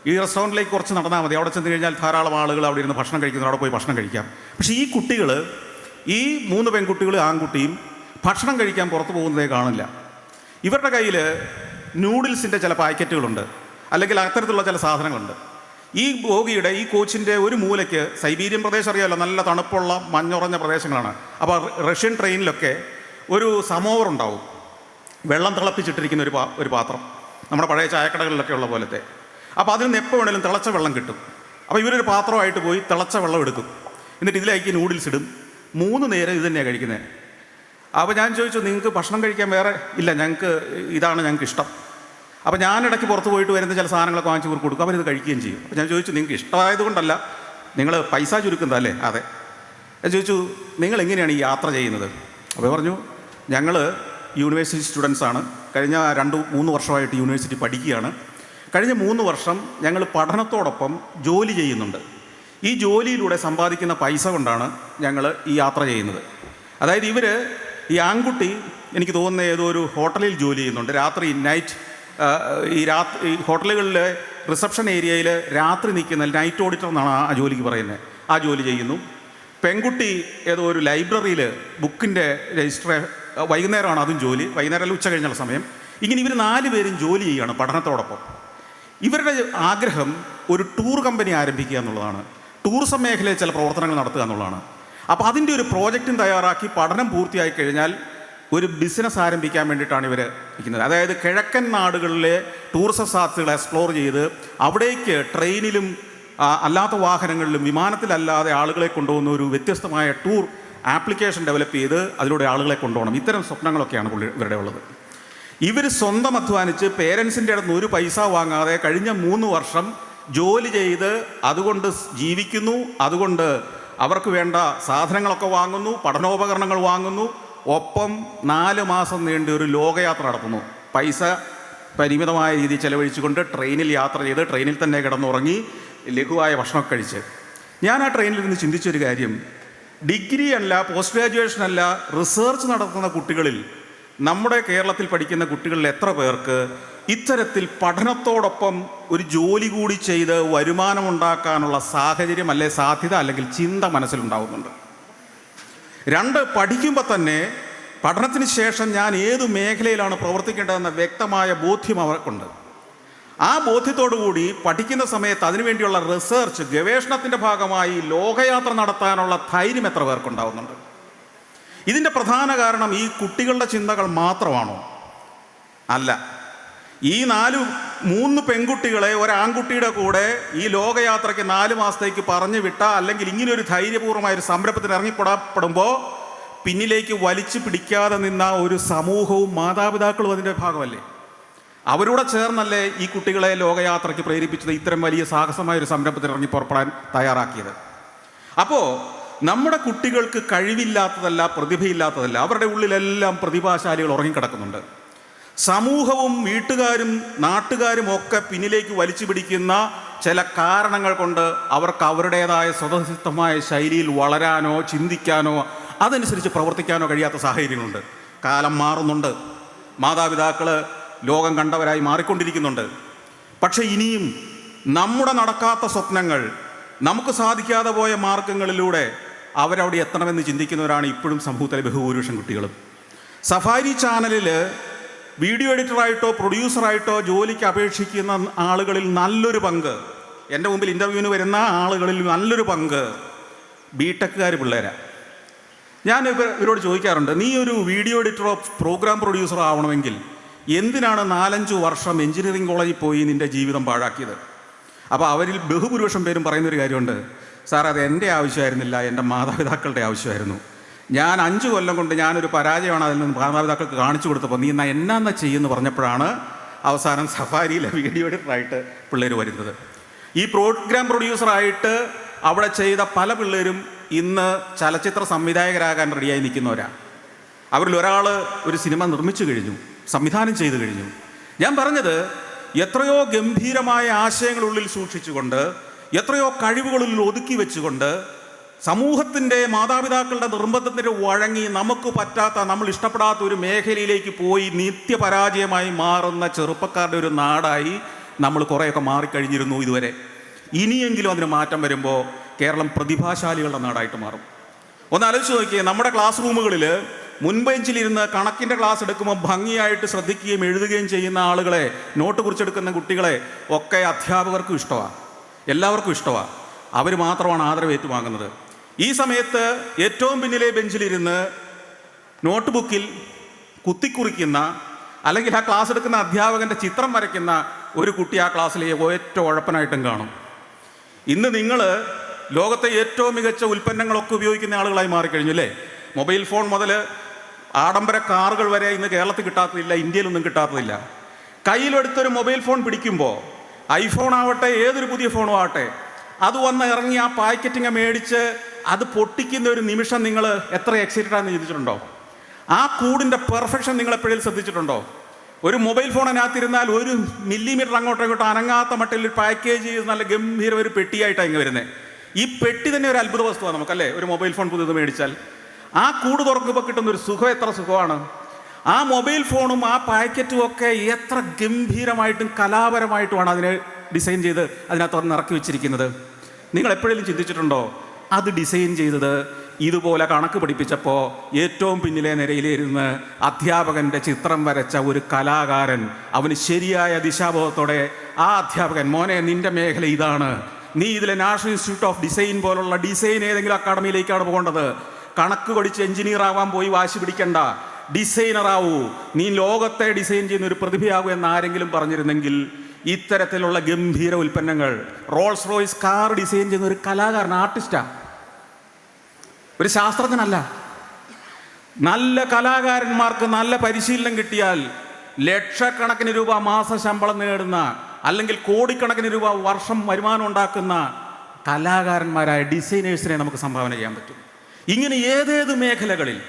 ഈ റെസ്റ്റോറന്റിലേക്ക് കുറച്ച് നടന്നാൽ മതി. അവിടെ ചെന്ന് കഴിഞ്ഞാൽ ധാരാളം ആളുകൾ അവിടെ ഇരുന്ന് ഭക്ഷണം കഴിക്കുന്നു. അവിടെ പോയി ഭക്ഷണം കഴിക്കാം. പക്ഷേ ഈ കുട്ടികൾ ഈ മൂന്ന് പെൺകുട്ടികളും ആൺകുട്ടിയും ഭക്ഷണം കഴിക്കാൻ പുറത്തു പോകുന്നതേ കാണില്ല. ഇവരുടെ കയ്യിൽ നൂഡിൽസിന്റെ ചില പാക്കറ്റുകളുണ്ട്. അല്ലെങ്കിൽ അത്തരത്തിലുള്ള ചില സാധനങ്ങളുണ്ട്. ഈ ബോഗിയുടെ ഈ കോച്ചിന്റെ ഒരു മൂലയ്ക്ക് സൈബീരിയൻ പ്രദേശം അറിയാമല്ലോ നല്ല തണുപ്പുള്ള മഞ്ഞുറഞ്ഞ പ്രദേശങ്ങളാണ്. അപ്പോൾ റഷ്യൻ ട്രെയിനിലൊക്കെ ഒരു സമോവർ ഉണ്ടാവും. വെള്ളം തിളപ്പിച്ചിട്ടിരിക്കുന്ന ഒരു ഒരു പാത്രം. നമ്മുടെ പഴയ ചായക്കടകളിലൊക്കെ ഉള്ള പോലത്തെ. അപ്പോൾ അതിൽ നിന്ന് എപ്പോൾ വേണേലും തിളച്ച വെള്ളം കിട്ടും. അപ്പോൾ ഇവരൊരു പാത്രമായിട്ട് പോയി തിളച്ച വെള്ളം എടുക്കും. എന്നിട്ട് ഇതിലേക്ക് നൂഡിൽസ് ഇടും. മൂന്ന് നേരം ഇത് തന്നെയാണ് കഴിക്കുന്നത് അപ്പോൾ ഞാൻ ചോദിച്ചു നിങ്ങൾക്ക് ഭക്ഷണം കഴിക്കാൻ വേറെ ഇല്ല ഞങ്ങൾക്ക് ഇതാണ് ഞങ്ങൾക്ക് ഇഷ്ടം. അപ്പോൾ ഞാൻ ഇടയ്ക്ക് പുറത്ത് പോയിട്ട് വരുന്ന ചില സാധനങ്ങളൊക്കെ വാങ്ങിച്ച് ഇവർക്ക് കൊടുക്കും. അവരിത് കഴിക്കുകയും ചെയ്യും. അപ്പോൾ ഞാൻ ചോദിച്ചു നിങ്ങൾക്ക് ഇഷ്ടമായതുകൊണ്ടല്ല നിങ്ങൾ പൈസ ചുരുക്കുന്നതല്ലേ അതെ. ഞാൻ ചോദിച്ചു നിങ്ങൾ എങ്ങനെയാണ് ഈ യാത്ര ചെയ്യുന്നത്? അപ്പോൾ പറഞ്ഞു ഞങ്ങൾ യൂണിവേഴ്സിറ്റി സ്റ്റുഡൻസ് ആണ്. കഴിഞ്ഞ രണ്ട് മൂന്ന് വർഷമായിട്ട് യൂണിവേഴ്സിറ്റി പഠിക്കുകയാണ്. കഴിഞ്ഞ മൂന്ന് വർഷം ഞങ്ങൾ പഠനത്തോടൊപ്പം ജോലി ചെയ്യുന്നുണ്ട്. ഈ ജോലിയിലൂടെ സമ്പാദിക്കുന്ന പൈസ കൊണ്ടാണ് ഞങ്ങൾ ഈ യാത്ര ചെയ്യുന്നത്. അതായത് ഇവർ ഈ ആൺകുട്ടി എനിക്ക് തോന്നുന്ന ഏതോ ഒരു ഹോട്ടലിൽ ജോലി ചെയ്യുന്നുണ്ട്. രാത്രി നൈറ്റ് ഈ രാത്രി ഈ ഹോട്ടലുകളിലെ റിസപ്ഷൻ ഏരിയയിൽ രാത്രി നിൽക്കുന്ന നൈറ്റ് ഓഡിറ്റർ എന്നാണ് ആ ജോലിക്ക് പറയുന്നത് ആ ജോലി ചെയ്യുന്നു. പെൺകുട്ടി ഏതോ ഒരു ലൈബ്രറിയിൽ ബുക്കിന്റെ രജിസ്ട്രേ വൈകുന്നേരമാണ് അതും ജോലി. വൈകുന്നേരം അല്ല ഉച്ച കഴിഞ്ഞുള്ള സമയം. ഇങ്ങനെ ഇവർ നാല് പേരും ജോലി ചെയ്യുകയാണ് പഠനത്തോടൊപ്പം. ഇവരുടെ ആഗ്രഹം ഒരു ടൂർ കമ്പനി ആരംഭിക്കുക എന്നുള്ളതാണ്. ടൂറിസം മേഖലയിൽ ചില പ്രവർത്തനങ്ങൾ നടത്തുക എന്നുള്ളതാണ്. അപ്പോൾ അതിന്റെ ഒരു പ്രോജക്റ്റും തയ്യാറാക്കി പഠനം പൂർത്തിയായി കഴിഞ്ഞാൽ ഒരു ബിസിനസ് ആരംഭിക്കാൻ വേണ്ടിയിട്ടാണ് ഇവർ നിൽക്കുന്നത്. അതായത് കിഴക്കൻ നാടുകളിലെ ടൂറിസം സാധ്യതകൾ എക്സ്പ്ലോർ ചെയ്ത് അവിടേക്ക് ട്രെയിനിലും അല്ലാത്ത വാഹനങ്ങളിലും വിമാനത്തിലല്ലാതെ ആളുകളെ കൊണ്ടുപോകുന്ന ഒരു വ്യത്യസ്തമായ ടൂർ ആപ്ലിക്കേഷൻ ഡെവലപ്പ് ചെയ്ത് അതിലൂടെ ആളുകളെ കൊണ്ടുപോകണം. ഇത്തരം സ്വപ്നങ്ങളൊക്കെയാണ് ഇവരുടെ ഉള്ളത്. ഇവർ സ്വന്തം അധ്വാനിച്ച് പേരൻസിന്റെ അടുത്ത് ഒരു പൈസ വാങ്ങാതെ കഴിഞ്ഞ മൂന്ന് വർഷം ജോലി ചെയ്ത് അതുകൊണ്ട് ജീവിക്കുന്നു അതുകൊണ്ട് അവർക്ക് വേണ്ട സാധനങ്ങളൊക്കെ വാങ്ങുന്നു പഠനോപകരണങ്ങൾ വാങ്ങുന്നു ഒപ്പം നാല് മാസം നീണ്ട ഒരു ലോകയാത്ര നടത്തുന്നു. പൈസ പരിമിതമായ രീതിയിൽ ചെലവഴിച്ചുകൊണ്ട് ട്രെയിനിൽ യാത്ര ചെയ്ത് ട്രെയിനിൽ തന്നെ കിടന്നുറങ്ങി ലഘുവായ ഭക്ഷണം കഴിച്ച്. ഞാൻ ആ ട്രെയിനിൽ ഇരുന്ന് ചിന്തിച്ചൊരു കാര്യം. ഡിഗ്രി അല്ല പോസ്റ്റ് ഗ്രാജുവേഷൻ അല്ല റിസർച്ച് നടത്തുന്ന കുട്ടികളിൽ നമ്മുടെ കേരളത്തിൽ പഠിക്കുന്ന കുട്ടികളിൽ എത്ര പേർക്ക് ഇത്തരത്തിൽ പഠനത്തോടൊപ്പം ഒരു ജോലി കൂടി ചെയ്ത് വരുമാനമുണ്ടാക്കാനുള്ള സാഹചര്യം അല്ലെ സാധ്യത അല്ലെങ്കിൽ ചിന്ത മനസ്സിലുണ്ടാവുന്നുണ്ട്? രണ്ട് പഠിക്കുമ്പോൾ തന്നെ പഠനത്തിന് ശേഷം ഞാൻ ഏത് മേഖലയിലാണ് പ്രവർത്തിക്കേണ്ടതെന്ന വ്യക്തമായ ബോധ്യം അവർക്കുണ്ട്. ആ കൂടി പഠിക്കുന്ന സമയത്ത് അതിനുവേണ്ടിയുള്ള റിസർച്ച് ഗവേഷണത്തിന്റെ ഭാഗമായി ലോകയാത്ര നടത്താനുള്ള ധൈര്യം എത്ര പേർക്കുണ്ടാവുന്നുണ്ട്. ഇതിന്റെ പ്രധാന കാരണം ഈ കുട്ടികളുടെ ചിന്തകൾ മാത്രമാണോ? അല്ല. ഈ നാല് മൂന്ന് പെൺകുട്ടികളെ ഒരാൺകുട്ടിയുടെ കൂടെ ഈ ലോകയാത്രയ്ക്ക് നാല് മാസത്തേക്ക് പറഞ്ഞു വിട്ട അല്ലെങ്കിൽ ഇങ്ങനെ ഒരു ധൈര്യപൂർവമായ ഒരു സംരംഭത്തിന് ഇറങ്ങിപ്പെടപ്പെടുമ്പോൾ പിന്നിലേക്ക് വലിച്ചു പിടിക്കാതെ നിന്ന ഒരു സമൂഹവും മാതാപിതാക്കളും അതിന്റെ ഭാഗമല്ലേ? അവരോട് ചേർന്നല്ലേ ഈ കുട്ടികളെ ലോകയാത്രയ്ക്ക് പ്രേരിപ്പിച്ചത് ഇത്തരം വലിയ സാഹസമായ ഒരു സംരംഭത്തിൽ ഇറങ്ങി പുറപ്പെടാൻ തയ്യാറാക്കിയത്? അപ്പോൾ നമ്മുടെ കുട്ടികൾക്ക് കഴിവില്ലാത്തതല്ല പ്രതിഭയില്ലാത്തതല്ല അവരുടെ ഉള്ളിലെല്ലാം പ്രതിഭാശാലികൾ ഉറങ്ങിക്കിടക്കുന്നുണ്ട്. സമൂഹവും വീട്ടുകാരും നാട്ടുകാരും ഒക്കെ പിന്നിലേക്ക് വലിച്ചു പിടിക്കുന്ന ചില കാരണങ്ങൾ കൊണ്ട് അവർക്ക് അവരുടേതായ സ്വതസിദ്ധമായ ശൈലിയിൽ വളരാനോ ചിന്തിക്കാനോ അതനുസരിച്ച് പ്രവർത്തിക്കാനോ കഴിയാത്ത സാഹചര്യങ്ങളുണ്ട്. കാലം മാറുന്നുണ്ട്. മാതാപിതാക്കൾ ലോകം കണ്ടവരായി മാറിക്കൊണ്ടിരിക്കുന്നുണ്ട്. പക്ഷേ ഇനിയും നമ്മുടെ നടക്കാത്ത സ്വപ്നങ്ങൾ നമുക്ക് സാധിക്കാതെ പോയ മാർഗങ്ങളിലൂടെ അവരവിടെ എത്തണമെന്ന് ചിന്തിക്കുന്നവരാണ് ഇപ്പോഴും സമൂഹത്തിലെ ബഹുഭൂരിപക്ഷം കുട്ടികളും. സഫാരി ചാനലിൽ വീഡിയോ എഡിറ്ററായിട്ടോ പ്രൊഡ്യൂസറായിട്ടോ ജോലിക്ക് അപേക്ഷിക്കുന്ന ആളുകളിൽ നല്ലൊരു പങ്ക്. എന്റെ മുമ്പിൽ ഇന്റർവ്യൂവിന് വരുന്ന ആളുകളിൽ നല്ലൊരു പങ്ക് ബി ടെക്കുകാർ പിള്ളേരാണ് ഞാൻ ഇവരോട് ചോദിക്കാറുണ്ട് നീ ഒരു വീഡിയോ എഡിറ്ററോ പ്രോഗ്രാം പ്രൊഡ്യൂസറോ ആവണമെങ്കിൽ എന്തിനാണ് നാലഞ്ച് വർഷം എഞ്ചിനീയറിംഗ് കോളേജിൽ പോയി നിന്റെ ജീവിതം പാഴാക്കിയത്? അപ്പോൾ അവരിൽ ബഹുഭൂരിപക്ഷം പേരും പറയുന്നൊരു കാര്യമുണ്ട് സാർ അത് എന്റെ ആവശ്യമായിരുന്നില്ല എന്റെ മാതാപിതാക്കളുടെ ആവശ്യമായിരുന്നു. ഞാൻ അഞ്ച് കൊല്ലം കൊണ്ട് ഞാനൊരു പരാജയമാണ് അതിൽ നിന്ന് മാതാപിതാക്കൾക്ക് കാണിച്ചു കൊടുത്തപ്പോൾ നീ എന്നാ എന്നാ ചെയ്യുമെന്ന് പറഞ്ഞപ്പോഴാണ് അവസാനം സഫാരിയിലെ വീഡിയോ എഡിറ്ററായിട്ട് പിള്ളേർ വരുന്നത്. ഈ പ്രോഗ്രാം പ്രൊഡ്യൂസറായിട്ട് അവിടെ ചെയ്ത പല പിള്ളേരും ഇന്ന് ചലച്ചിത്ര സംവിധായകരാകാൻ റെഡിയായി നിൽക്കുന്നവരാണ് അവരിൽ ഒരാൾ ഒരു സിനിമ നിർമ്മിച്ചു കഴിഞ്ഞു സംവിധാനം ചെയ്തു കഴിഞ്ഞു. ഞാൻ പറഞ്ഞത് എത്രയോ ഗംഭീരമായ ആശയങ്ങളുള്ളിൽ സൂക്ഷിച്ചുകൊണ്ട് എത്രയോ കഴിവുകളിൽ ഒതുക്കി വെച്ചുകൊണ്ട് സമൂഹത്തിന്റെ മാതാപിതാക്കളുടെ നിർബന്ധത്തിന് വഴങ്ങി നമുക്ക് പറ്റാത്ത നമ്മൾ ഇഷ്ടപ്പെടാത്ത ഒരു മേഖലയിലേക്ക് പോയി നിത്യപരാജയമായി മാറുന്ന ചെറുപ്പക്കാരുടെ ഒരു നാടായി നമ്മൾ കുറേയൊക്കെ മാറിക്കഴിഞ്ഞിരുന്നു ഇതുവരെ. ഇനിയെങ്കിലും അതിന് മാറ്റം വരുമ്പോൾ കേരളം പ്രതിഭാശാലികളുടെ നാടായിട്ട് മാറും. ഒന്ന് ആലോചിച്ച് നോക്കിയേ നമ്മുടെ ക്ലാസ് റൂമുകളിൽ മുൻബെഞ്ചിലിരുന്ന് കണക്കിന്റെ ക്ലാസ് എടുക്കുമ്പോൾ ഭംഗിയായിട്ട് ശ്രദ്ധിക്കുകയും എഴുതുകയും ചെയ്യുന്ന ആളുകളെ നോട്ട് കുറിച്ചെടുക്കുന്ന കുട്ടികളെ ഒക്കെ അധ്യാപകർക്കും ഇഷ്ടമാണ് എല്ലാവർക്കും ഇഷ്ടമാണ് അവർ മാത്രമാണ് ആദരവ് ഏറ്റുവാങ്ങുന്നത് ഈ സമയത്ത് ഏറ്റവും പിന്നിലെ ബെഞ്ചിലിരുന്ന് നോട്ട് ബുക്കിൽ കുത്തിക്കുറിക്കുന്ന അല്ലെങ്കിൽ ആ ക്ലാസ് എടുക്കുന്ന അധ്യാപകന്റെ ചിത്രം വരയ്ക്കുന്ന ഒരു കുട്ടി ആ ക്ലാസ്സിലെ ഏറ്റവും ഉഴപ്പനായിട്ടും കാണും. ഇന്ന് നിങ്ങൾ ലോകത്തെ ഏറ്റവും മികച്ച ഉൽപ്പന്നങ്ങളൊക്കെ ഉപയോഗിക്കുന്ന ആളുകളായി മാറിക്കഴിഞ്ഞു അല്ലേ? മൊബൈൽ ഫോൺ മുതൽ ആഡംബര കാറുകൾ വരെ ഇന്ന് കേരളത്തിൽ കിട്ടാത്തതില്ല ഇന്ത്യയിലൊന്നും കിട്ടാത്തതില്ല. കയ്യിലെടുത്തൊരു മൊബൈൽ ഫോൺ പിടിക്കുമ്പോൾ ഐഫോൺ ആവട്ടെ ഏതൊരു പുതിയ ഫോണും ആവട്ടെ അത് വന്ന് ഇറങ്ങി ആ പാക്കറ്റിങ് മേടിച്ച് അത് പൊട്ടിക്കുന്ന ഒരു നിമിഷം നിങ്ങൾ എത്ര എക്സൈറ്റഡ് ആണെന്ന് ചിന്തിച്ചിട്ടുണ്ടോ? ആ കൂടിന്റെ പെർഫെക്ഷൻ നിങ്ങൾ എപ്പോഴും ശ്രദ്ധിച്ചിട്ടുണ്ടോ? ഒരു മൊബൈൽ ഫോണിനകത്തിരുന്നാൽ ഒരു മില്ലിമീറ്റർ അങ്ങോട്ടോ ഇങ്ങോട്ടോ അനങ്ങാത്ത മട്ടിൽ ഒരു പാക്കേജ് ചെയ്ത് നല്ല ഗംഭീര ഒരു പെട്ടിയായിട്ടാണ് ഇങ്ങനെ വരുന്നത് ഈ പെട്ടി തന്നെ ഒരു അത്ഭുത വസ്തുവാണ് നമുക്കല്ലേ? ഒരു മൊബൈൽ ഫോൺ പുതിയത് മേടിച്ചാൽ. ആ കൂട് തുറക്കുമ്പോൾ കിട്ടുന്ന ഒരു സുഖം എത്ര സുഖമാണ്. ആ മൊബൈൽ ഫോണും ആ പാക്കറ്റും ഒക്കെ എത്ര ഗംഭീരമായിട്ടും കലാപരമായിട്ടുമാണ് അതിനെ ഡിസൈൻ ചെയ്ത് അതിനകത്ത് നിറക്കി വെച്ചിരിക്കുന്നത്. നിങ്ങൾ എപ്പോഴെങ്കിലും ചിന്തിച്ചിട്ടുണ്ടോ? അത് ഡിസൈൻ ചെയ്തത് ഇതുപോലെ കണക്ക് പഠിപ്പിച്ചപ്പോൾ ഏറ്റവും പിന്നിലെ നിരയിലിരുന്ന് അധ്യാപകന്റെ ചിത്രം വരച്ച ഒരു കലാകാരൻ അവന് ശരിയായ ദിശാബോധത്തോടെ ആ അധ്യാപകൻ മോനെ നിന്റെ മേഖല ഇതാണ്. നീ ഇതിലെ നാഷണൽ ഇൻസ്റ്റിറ്റ്യൂട്ട് ഓഫ് ഡിസൈൻ പോലുള്ള ഡിസൈൻ ഏതെങ്കിലും അക്കാഡമിയിലേക്കാണ് പോകേണ്ടത്. കണക്ക് പഠിച്ച് എഞ്ചിനീയർ ആവാൻ പോയി വാശി പിടിക്കണ്ട. ഡിസൈനർ ആവൂ. നീ ലോകത്തെ ഡിസൈൻ ചെയ്യുന്ന ഒരു പ്രതിഭയാവൂ എന്ന് ആരെങ്കിലും പറഞ്ഞിരുന്നെങ്കിൽ ഇത്തരത്തിലുള്ള ഗംഭീര ഉൽപ്പന്നങ്ങൾ റോൾസ് റോയ്സ് കാർ ഡിസൈൻ ചെയ്യുന്ന ഒരു കലാകാരൻ ആർട്ടിസ്റ്റാ. ഒരു ശാസ്ത്രജ്ഞനല്ല. നല്ല കലാകാരന്മാർക്ക് നല്ല പരിശീലനം കിട്ടിയാൽ ലക്ഷക്കണക്കിന് രൂപ മാസ ശമ്പളം നേടുന്ന അല്ലെങ്കിൽ കോടിക്കണക്കിന് രൂപ വർഷം വരുമാനം ഉണ്ടാക്കുന്ന കലാകാരന്മാരായ ഡിസൈനേഴ്സിനെ നമുക്ക് സംഭാവന ചെയ്യാൻ പറ്റും. ഇങ്ങനെ ഏതേത് മേഖലകളിൽ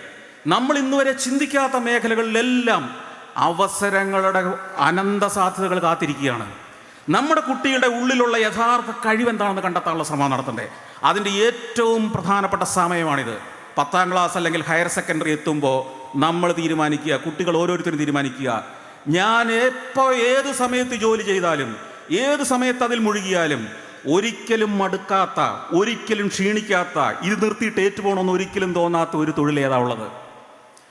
നമ്മൾ ഇന്നുവരെ ചിന്തിക്കാത്ത മേഖലകളിലെല്ലാം അവസരങ്ങളുടെ അനന്ത സാധ്യതകൾ കാത്തിരിക്കുകയാണ്. നമ്മുടെ കുട്ടികളുടെ ഉള്ളിലുള്ള യഥാർത്ഥ കഴിവെന്താണെന്ന് കണ്ടെത്താനുള്ള ശ്രമം നടത്തണ്ടേ? അതിന്റെ ഏറ്റവും പ്രധാനപ്പെട്ട സമയമാണിത്. പത്താം ക്ലാസ് അല്ലെങ്കിൽ ഹയർ സെക്കൻഡറി എത്തുമ്പോൾ നമ്മൾ തീരുമാനിക്കുക കുട്ടികൾ ഓരോരുത്തരും തീരുമാനിക്കുക. ഞാൻ എപ്പോൾ ഏത് സമയത്ത് ജോലി ചെയ്താലും ഏത് സമയത്ത് അതിൽ മുഴുകിയാലും ഒരിക്കലും മടുക്കാത്ത ഒരിക്കലും ക്ഷീണിക്കാത്ത ഇത് നിർത്തിയിട്ട് ഏറ്റുപോകണമെന്ന് ഒരിക്കലും തോന്നാത്ത ഒരു തൊഴിൽ ഉള്ളത്?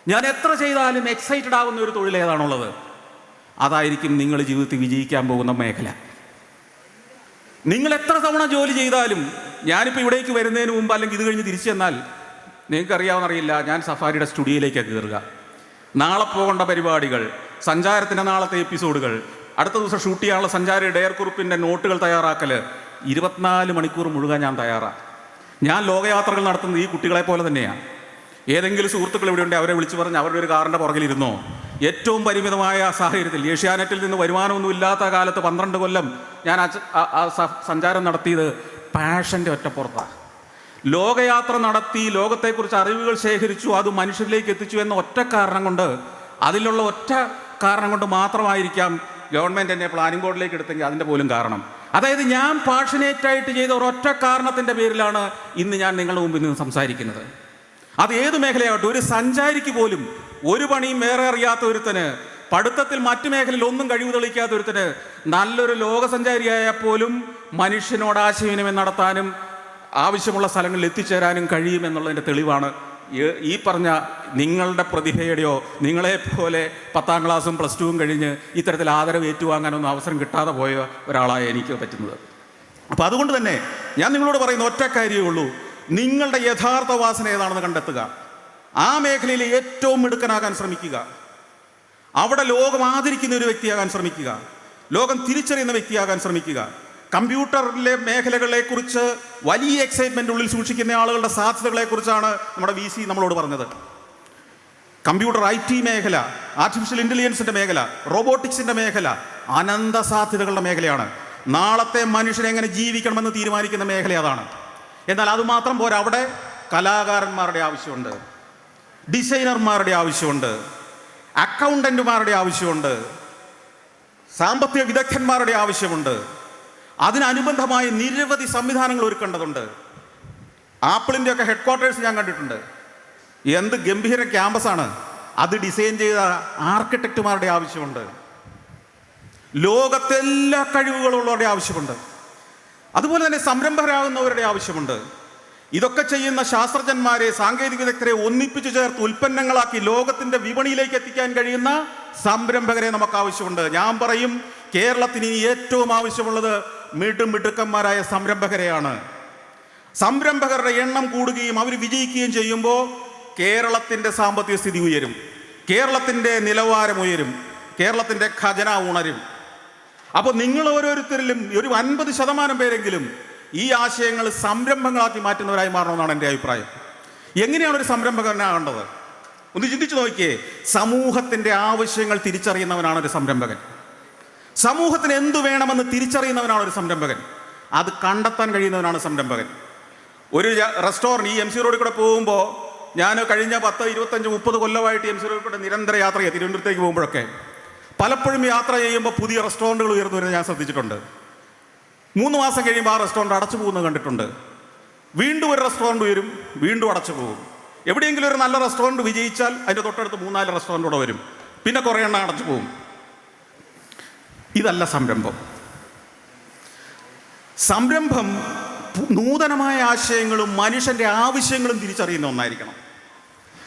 ഞാൻ എത്ര ചെയ്താലും എക്സൈറ്റഡ് ആവുന്ന ഒരു തൊഴിൽ ഏതാണുള്ളത്? അതായിരിക്കും നിങ്ങൾ ജീവിതത്തിൽ വിജയിക്കാൻ പോകുന്ന മേഖല. നിങ്ങൾ എത്ര തവണ ജോലി ചെയ്താലും ഞാനിപ്പോൾ ഇവിടേക്ക് വരുന്നതിന് മുമ്പ് അല്ലെങ്കിൽ ഇത് കഴിഞ്ഞ് തിരിച്ചു ചെന്നാൽ നിങ്ങൾക്ക് അറിയാമെന്നറിയില്ല ഞാൻ സഫാരിയുടെ സ്റ്റുഡിയോയിലേക്കാണ് കയറുക നാളെ പോകേണ്ട പരിപാടികൾ സഞ്ചാരത്തിന്റെ നാളത്തെ എപ്പിസോഡുകൾ അടുത്ത ദിവസം ഷൂട്ട് ചെയ്യാനുള്ള സഞ്ചാരി ഡയർ കുറിപ്പിന്റെ നോട്ടുകൾ തയ്യാറാക്കൽ ഇരുപത്തിനാല് മണിക്കൂർ മുഴുകാൻ ഞാൻ തയ്യാറാണ് ഞാൻ ലോകയാത്രകൾ നടത്തുന്നത് ഈ കുട്ടികളെ പോലെ തന്നെയാണ് ഏതെങ്കിലും സുഹൃത്തുക്കൾ ഇവിടെ ഉണ്ടെങ്കിൽ അവരെ വിളിച്ചു പറഞ്ഞ് അവരുടെ ഒരു കാറിന്റെ പുറകിലിരുന്നോ? ഏറ്റവും പരിമിതമായ സാഹചര്യത്തിൽ ഏഷ്യാനെറ്റിൽ നിന്ന് വരുമാനമൊന്നും ഇല്ലാത്ത കാലത്ത് പന്ത്രണ്ട് കൊല്ലം ഞാൻ ആ- സഞ്ചാരം നടത്തിയത് പാഷന്റെ ഒറ്റപ്പുറത്താണ്. ലോകയാത്ര നടത്തി ലോകത്തെക്കുറിച്ച് അറിവുകൾ ശേഖരിച്ചു അത് മനുഷ്യരിലേക്ക് എത്തിച്ചു എന്ന ഒറ്റ കാരണം കൊണ്ട് അതിലുള്ള ഒറ്റ കാരണം കൊണ്ട് മാത്രമായിരിക്കാം ഗവൺമെന്റ് എന്നെ പ്ലാനിംഗ് ബോർഡിലേക്ക് എടുത്തെങ്കിൽ അതിന്റെ പോലും കാരണം. അതായത് ഞാൻ പാഷനേറ്റായിട്ട് ചെയ്ത ഒരൊറ്റ കാരണത്തിന്റെ പേരിലാണ് ഇന്ന് ഞാൻ നിങ്ങളുടെ മുമ്പിൽ നിന്ന് സംസാരിക്കുന്നത്. അത് ഏത് മേഖലയാവട്ടെ ഒരു സഞ്ചാരിക്ക് പോലും ഒരു പണിയും വേറെ അറിയാത്ത ഒരുത്തന് പഠിത്തത്തിൽ മറ്റു മേഖലയിൽ ഒന്നും കഴിവ് തെളിയിക്കാത്ത ഒരുത്തന് നല്ലൊരു ലോകസഞ്ചാരിയായാൽ പോലും മനുഷ്യനോട് ആശയവിനിമയം നടത്താനും ആവശ്യമുള്ള സ്ഥലങ്ങളിൽ എത്തിച്ചേരാനും കഴിയും എന്നുള്ളതിന്റെ തെളിവാണ്. ഈ- ഈ പറഞ്ഞ നിങ്ങളുടെ പ്രതിഭയുടെയോ നിങ്ങളെപ്പോലെ പത്താം ക്ലാസ്സും പ്ലസ് ടുവും കഴിഞ്ഞ് ഇത്തരത്തിൽ ആദരവ് ഏറ്റുവാങ്ങാനൊന്നും അവസരം കിട്ടാതെ പോയ ഒരാളായ എനിക്ക് പറ്റുന്നത്. അപ്പോൾ അതുകൊണ്ട് തന്നെ ഞാൻ നിങ്ങളോട് പറയുന്ന ഒറ്റ കാര്യമേ ഉള്ളൂ. നിങ്ങളുടെ യഥാർത്ഥ വാസന ഏതാണെന്ന് കണ്ടെത്തുക. ആ മേഖലയിൽ ഏറ്റവും മിടുക്കനാകാൻ ശ്രമിക്കുക. അവിടെ ലോകം ആദരിക്കുന്ന ഒരു വ്യക്തിയാകാൻ ശ്രമിക്കുക. ലോകം തിരിച്ചറിയുന്ന വ്യക്തിയാകാൻ ശ്രമിക്കുക. കമ്പ്യൂട്ടറിലെ മേഖലകളെക്കുറിച്ച് വലിയ എക്സൈറ്റ്മെന്റ് ഉള്ളിൽ സൂക്ഷിക്കുന്ന ആളുകളുടെ സാധ്യതകളെക്കുറിച്ചാണ് നമ്മുടെ വി സി നമ്മളോട് പറഞ്ഞത്. കമ്പ്യൂട്ടർ ഐ ടി മേഖല ആർട്ടിഫിഷ്യൽ ഇന്റലിജൻസിന്റെ മേഖല റോബോട്ടിക്സിന്റെ മേഖല അനന്ത സാധ്യതകളുടെ മേഖലയാണ്. നാളത്തെ മനുഷ്യനെ എങ്ങനെ ജീവിക്കണമെന്ന് തീരുമാനിക്കുന്ന മേഖല അതാണ്. എന്നാൽ അതുമാത്രം പോരാ. അവിടെ കലാകാരന്മാരുടെ ആവശ്യമുണ്ട് ഡിസൈനർമാരുടെ ആവശ്യമുണ്ട് അക്കൗണ്ടന്റുമാരുടെ ആവശ്യമുണ്ട് സാമ്പത്തിക വിദഗ്ധന്മാരുടെ ആവശ്യമുണ്ട്. അതിനനുബന്ധമായ നിരവധി സംവിധാനങ്ങൾ ഒരുക്കേണ്ടതുണ്ട്. ആപ്പിളിന്റെയൊക്കെ ഹെഡ് ക്വാർട്ടേഴ്സ് ഞാൻ കണ്ടിട്ടുണ്ട്. എന്ത് ഗംഭീര ക്യാമ്പസാണ് അത് ഡിസൈൻ ചെയ്ത ആർക്കിടെക്റ്റുമാരുടെ ആവശ്യമുണ്ട്. ലോകത്തെല്ലാ കഴിവുകളുള്ളവരുടെ ആവശ്യമുണ്ട്. അതുപോലെ തന്നെ സംരംഭകരാകുന്നവരുടെ ആവശ്യമുണ്ട്. ഇതൊക്കെ ചെയ്യുന്ന ശാസ്ത്രജ്ഞന്മാരെ സാങ്കേതിക വിദഗ്ധരെ ഒന്നിപ്പിച്ചു ചേർത്ത് ഉൽപ്പന്നങ്ങളാക്കി ലോകത്തിന്റെ വിപണിയിലേക്ക് എത്തിക്കാൻ കഴിയുന്ന സംരംഭകരെ നമുക്ക് ആവശ്യമുണ്ട്. ഞാൻ പറയും കേരളത്തിന് ഇനി ഏറ്റവും ആവശ്യമുള്ളത് മിടുമിടുക്കന്മാരായ സംരംഭകരെയാണ്. സംരംഭകരുടെ എണ്ണം കൂടുകയും അവർ വിജയിക്കുകയും ചെയ്യുമ്പോൾ കേരളത്തിന്റെ സാമ്പത്തിക സ്ഥിതി ഉയരും. കേരളത്തിന്റെ നിലവാരം ഉയരും. കേരളത്തിന്റെ ഖജന ഉണരും. അപ്പോൾ നിങ്ങൾ ഓരോരുത്തരിലും ഒരു അൻപത് ശതമാനം പേരെങ്കിലും ഈ ആശയങ്ങൾ സംരംഭങ്ങളാക്കി മാറ്റുന്നവരായി മാറണമെന്നാണ് എന്റെ അഭിപ്രായം. എങ്ങനെയാണ് ഒരു സംരംഭകനാകേണ്ടത് ഒന്ന് ചിന്തിച്ചു നോക്കിയേ. സമൂഹത്തിന്റെ ആവശ്യങ്ങൾ തിരിച്ചറിയുന്നവനാണ് ഒരു സംരംഭകൻ. സമൂഹത്തിന് എന്തു വേണമെന്ന് തിരിച്ചറിയുന്നവനാണ് ഒരു സംരംഭകൻ. അത് കണ്ടെത്താൻ കഴിയുന്നവനാണ് സംരംഭകൻ. ഒരു റെസ്റ്റോറന്റ് ഈ എം സി റോഡിൽ കൂടെ പോകുമ്പോൾ ഞാൻ കഴിഞ്ഞ പത്ത് ഇരുപത്തഞ്ച് മുപ്പത് കൊല്ലമായിട്ട് എം സി റോഡിൽ കൂടെ നിരന്തര യാത്ര ചെയ്യാം തിരുവനന്തപുരത്തേക്ക് പോകുമ്പോഴൊക്കെ. പലപ്പോഴും യാത്ര ചെയ്യുമ്പോൾ പുതിയ റെസ്റ്റോറന്റുകൾ ഉയർന്നു വരുന്നത് ഞാൻ ശ്രദ്ധിച്ചിട്ടുണ്ട്. മൂന്ന് മാസം കഴിയുമ്പോൾ ആ റെസ്റ്റോറന്റ് അടച്ചു പോകുന്നത് കണ്ടിട്ടുണ്ട്. വീണ്ടും ഒരു റെസ്റ്റോറന്റ് വരും വീണ്ടും അടച്ചു പോകും. എവിടെയെങ്കിലും ഒരു നല്ല റെസ്റ്റോറന്റ് വിജയിച്ചാൽ അതിന്റെ തൊട്ടടുത്ത് മൂന്നാൽ റെസ്റ്റോറന്റ് കൂടെ വരും. പിന്നെ കുറേ എണ്ണം അടച്ചു പോകും. ഇതല്ല സംരംഭം. സംരംഭം നൂതനമായ ആശയങ്ങളും മനുഷ്യന്റെ ആവശ്യങ്ങളും തിരിച്ചറിയുന്ന ഒന്നായിരിക്കണം.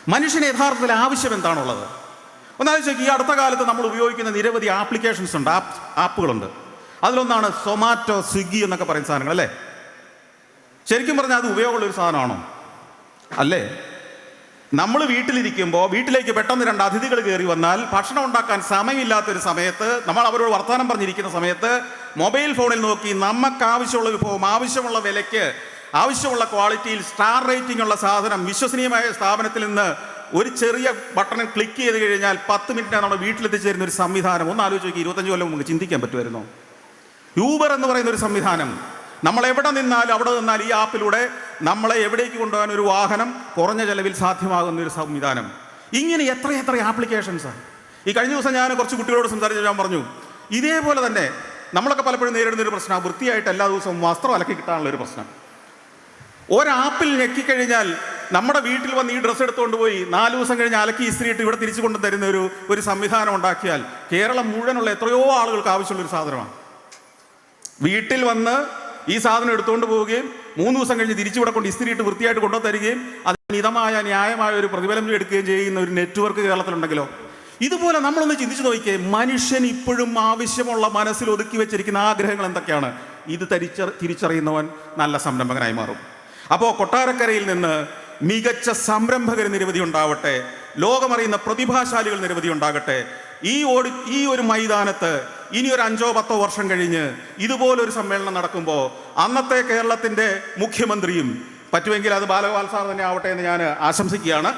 മനുഷ്യന് യഥാർത്ഥത്തിൽ ആവശ്യം എന്താണുള്ളത്? ഒന്നാലോചിച്ച് ഈ അടുത്ത കാലത്ത് നമ്മൾ ഉപയോഗിക്കുന്ന നിരവധി ആപ്ലിക്കേഷൻസ് ഉണ്ട് ആപ്പ് ആപ്പുകളുണ്ട്. അതിലൊന്നാണ് സൊമാറ്റോ സ്വിഗ്ഗി എന്നൊക്കെ പറയുന്ന സാധനങ്ങൾ അല്ലേ? ശരിക്കും പറഞ്ഞാൽ അത് ഉപയോഗമുള്ള ഒരു സാധനമാണോ? അല്ലേ? നമ്മൾ വീട്ടിലിരിക്കുമ്പോൾ വീട്ടിലേക്ക് പെട്ടെന്ന് രണ്ട് അതിഥികൾ കയറി വന്നാൽ ഭക്ഷണം ഉണ്ടാക്കാൻ സമയമില്ലാത്തൊരു സമയത്ത് നമ്മൾ അവരോട് വർത്തമാനം പറഞ്ഞിരിക്കുന്ന സമയത്ത് മൊബൈൽ ഫോണിൽ നോക്കി നമുക്ക് ആവശ്യമുള്ള വിഭവം ആവശ്യമുള്ള വിലയ്ക്ക് ആവശ്യമുള്ള ക്വാളിറ്റിയിൽ സ്റ്റാർ റേറ്റിംഗ് ഉള്ള സാധനം വിശ്വസനീയമായ സ്ഥാപനത്തിൽ നിന്ന് ഒരു ചെറിയ ബട്ടൺ ക്ലിക്ക് ചെയ്ത് കഴിഞ്ഞാൽ പത്ത് മിനിറ്റ് നമ്മുടെ വീട്ടിലെത്തിച്ചേരുന്ന ഒരു സംവിധാനം. ഒന്ന് ആലോചിച്ച് നോക്കി ഇരുപത്തഞ്ച് കൊല്ലം നമുക്ക് ചിന്തിക്കാൻ പറ്റുമായിരുന്നു? യൂബർ എന്ന് പറയുന്ന ഒരു സംവിധാനം. നമ്മൾ എവിടെ നിന്നാലും അവിടെ നിന്നാൽ ഈ ആപ്പിലൂടെ നമ്മളെ എവിടേക്ക് കൊണ്ടുപോകാൻ ഒരു വാഹനം കുറഞ്ഞ ചെലവിൽ സാധ്യമാകുന്ന ഒരു സംവിധാനം. ഇങ്ങനെ എത്ര എത്ര ആപ്ലിക്കേഷൻസാണ് ഈ കഴിഞ്ഞ ദിവസം ഞാൻ കുറച്ച് കുട്ടികളോട് സംസാരിച്ച് ഞാൻ പറഞ്ഞു ഇതേപോലെ തന്നെ നമ്മളൊക്കെ പലപ്പോഴും നേരിടുന്ന ഒരു പ്രശ്നം വൃത്തിയായിട്ട് എല്ലാ ദിവസവും വസ്ത്രം അലക്കി കിട്ടാനുള്ള ഒരു പ്രശ്നം. ഒരാപ്പിൽ ഞെക്കിക്കഴിഞ്ഞാൽ നമ്മുടെ വീട്ടിൽ വന്ന് ഈ ഡ്രസ്സ് എടുത്തുകൊണ്ട് പോയി നാല് ദിവസം കഴിഞ്ഞ് അലക്കി ഇസ്ത്രീയിട്ട് ഇവിടെ തിരിച്ചു കൊണ്ടു തരുന്ന ഒരു ഒരു സംവിധാനം ഉണ്ടാക്കിയാൽ കേരളം മുഴുവനുള്ള എത്രയോ ആളുകൾക്ക് ആവശ്യമുള്ള ഒരു സാധനമാണ്. വീട്ടിൽ വന്ന് ഈ സാധനം എടുത്തുകൊണ്ട് പോവുകയും മൂന്ന് ദിവസം കഴിഞ്ഞ് തിരിച്ചു ഇവിടെ കൊണ്ട് ഇസ്തിരിയിട്ട് വൃത്തിയായിട്ട് കൊണ്ടുതരികയും അതിന് ന്യായമായ ഒരു പ്രതിഫലം എടുക്കുകയും ചെയ്യുന്ന ഒരു നെറ്റ്വർക്ക് കേരളത്തിലുണ്ടെങ്കിലോ? ഇതുപോലെ നമ്മളൊന്ന് ചിന്തിച്ചു നോക്കിയേ മനുഷ്യൻ ഇപ്പോഴും ആവശ്യമുള്ള മനസ്സിൽ ഒതുക്കി വെച്ചിരിക്കുന്ന ആഗ്രഹങ്ങൾ എന്തൊക്കെയാണ്? ഇത് തിരിച്ച തിരിച്ചറിയുന്നവൻ നല്ല സംരംഭകനായി മാറും. അപ്പോൾ കൊട്ടാരക്കരയിൽ നിന്ന് മികച്ച സംരംഭകർ നിരവധി ഉണ്ടാവട്ടെ ലോകമറിയുന്ന പ്രതിഭാശാലികൾ നിരവധി ഉണ്ടാകട്ടെ. ഈ ഓടി ഈ ഒരു മൈതാനത്ത് ഇനി ഒരു അഞ്ചോ പത്തോ വർഷം കഴിഞ്ഞ് ഇതുപോലൊരു സമ്മേളനം നടക്കുമ്പോൾ അന്നത്തെ കേരളത്തിന്റെ മുഖ്യമന്ത്രിയും പറ്റുമെങ്കിൽ അത് ബാലഗോപാൽ സാർ തന്നെ ആവട്ടെ എന്ന് ഞാൻ ആശംസിക്കുകയാണ്.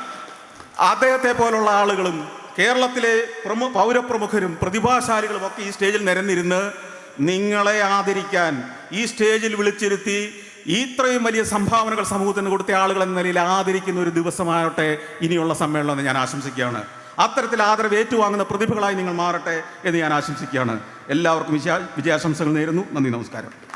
അദ്ദേഹത്തെ പോലുള്ള ആളുകളും കേരളത്തിലെ പ്രമു പൗരപ്രമുഖരും പ്രതിഭാശാലികളും ഒക്കെ ഈ സ്റ്റേജിൽ നിരന്നിരുന്ന് നിങ്ങളെ ആദരിക്കാൻ ഈ സ്റ്റേജിൽ വിളിച്ചിരുത്തി ഇത്രയും വലിയ സംഭാവനകൾ സമൂഹത്തിന് കൊടുത്ത ആളുകൾ എന്ന നിലയിൽ ആദരിക്കുന്ന ഒരു ദിവസമാകട്ടെ ഇനിയുള്ള സമ്മേളനം എന്ന് ഞാൻ ആശംസിക്കുകയാണ്. അത്തരത്തിൽ ആദരവ് ഏറ്റുവാങ്ങുന്ന പ്രതിഭകളായി നിങ്ങൾ മാറട്ടെ എന്ന് ഞാൻ ആശംസിക്കുകയാണ്. എല്ലാവർക്കും വിജയ വിജയാശംസകൾ നേരുന്നു. നന്ദി നമസ്കാരം.